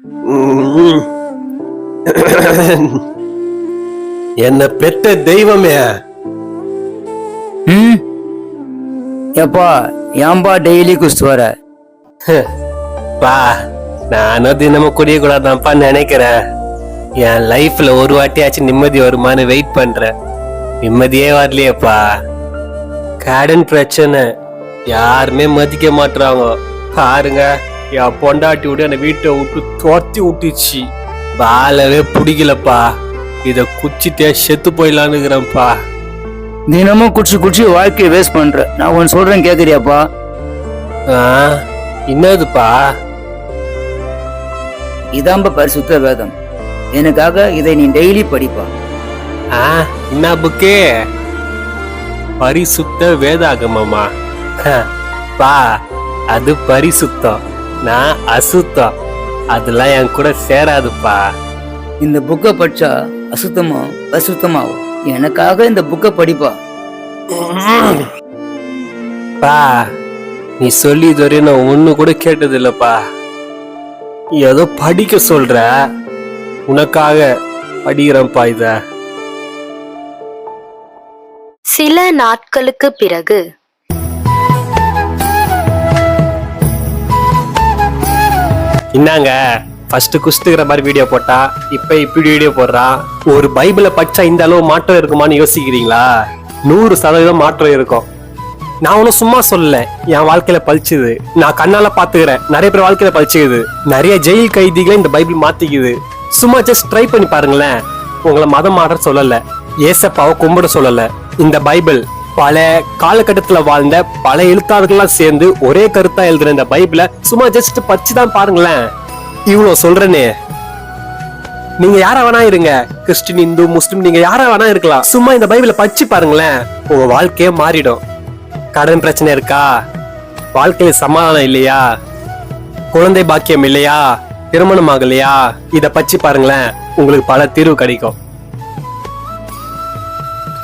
உம். என்ன பெத்த தெய்வமே எப்பா ஏன்பா டெய்லி குஸ்து வர பா நானும் தினமும் குடியக்கூடாதான்ப்பா நினைக்கிறேன் என் லைஃப்ல ஒரு வாட்டியாச்சும் நிம்மதி வருமான்னு வெயிட் பண்றேன் நிம்மதியே வரலையேப்பா கடன் பிரச்சனை யாருமே மதிக்க மாட்றாங்க. பாருங்க. என் பொண்டாட்டி விட என்னை வீட்டை விட்டு துரத்தி விட்டுச்சு வாழவே பிடிக்கலப்பா. இத குச்சிட்டே செத்து போயிடலான்னுக்கிறேன்ப்பா. தினமும் குடிச்சு குடிச்சு வாழ்க்கையை வேஸ்ட் பண்ற. நான் ஒன்னு சொல்றேன் கேக்குறியாப்பா? ஆ என்னதுப்பா? இதாம்ப பரிசுத்த வேதம். எனக்காக இதை நீ டெய்லி படிப்பா. ஆ என்ன புக்கு? பரிசுத்த வேதாகமமா? பா அது பரிசுத்தம். நான் அசுத்தம். அதெல்லாம் என் கூட சேராதுப்பா. இந்த புக்கை படிச்சா அசுத்தமா பரிசுத்தமாகும் எனக்காக இந்த புக்கை படிப்பா. பா நீ சொல்லி இதுவரையும் நான் ஒண்ணு கூட கேட்டது இல்லப்பா ஏதோ படிக்க சொல்ற. உனக்காக படிக்கிறேன்ப்பா இத. சில நாட்களுக்கு பிறகு இன்னாங்க ஃபர்ஸ்ட் குஸ்துக்கிற மாதிரி வீடியோ போட்டா இப்ப இப்படி வீடியோ போடுறான் ஒரு பைபிளை படிச்சா இந்த அளவு மாற்றம் இருக்குமான்னு யோசிக்கிறீங்களா? நூறு சதவீதம் மாற்றம் இருக்கும். நான் ஒன்றும் சும்மா சொல்லல. என் வாழ்க்கையில பழிச்சுது. நான் கண்ணால பாத்துக்கிறேன் நிறைய பேர் வாழ்க்கையில பழிச்சுக்குது. நிறைய ஜெயில் கைதிகளை இந்த பைபிள் மாத்திக்குது. சும்மா ஜஸ்ட் ட்ரை பண்ணி பாருங்களேன். உங்களை மதம் மாற்ற சொல்லல. ஏசப்பாவை கும்பிட சொல்லல. இந்த பைபிள் பல காலகட்டத்துல வாழ்ந்த பல எழுத்தாளர்கள்லாம் சேர்ந்து ஒரே கருத்தா எழுதுற இந்த பைபிள சும்மா ஜஸ்ட் படிச்சு தான் பாருங்களேன். இவ்வளவு சொல்றேனே. நீங்க யாரா வேணா இருங்க. கிறிஸ்டின் இந்து முஸ்லிம் நீங்க யாரா வேணா இருக்கலாம். சும்மா இந்த பைபிள படிச்சு பாருங்களேன். உங்க வாழ்க்கையே மாறிடும். கடன் பிரச்சனை இருக்கா? வாழ்க்கையில சமாதானம் இல்லையா? குழந்தை பாக்கியம் இல்லையா? திருமணம் ஆகலையா? இத பச்சு பாருங்களேன். உங்களுக்கு பல தீர்வு கிடைக்கும்.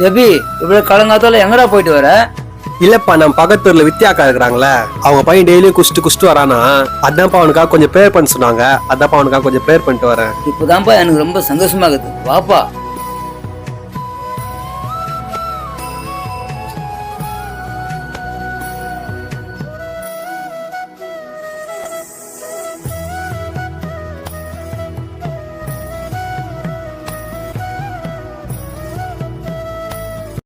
எபி இவ்வளவு காலங்காத்தால எங்கடா போயிட்டு வர? இல்லப்பா நம்ம பக்கத்தூர்ல வித்யாக்கா இருக்கிறாங்களே அவங்க பையன் டெய்லியும் குஷ்டு குஷ்டு வரானா? அதான்ப்பா அவனுக்காக கொஞ்சம் ப்ரேயர் பண்ண சொன்னாங்க. அதான்ப்பா அவனுக்காக கொஞ்சம் ப்ரேயர் பண்ணிட்டு வரேன். இப்பதான்ப்பா எனக்கு ரொம்ப சந்தோஷமா இருக்குது. வாப்பா.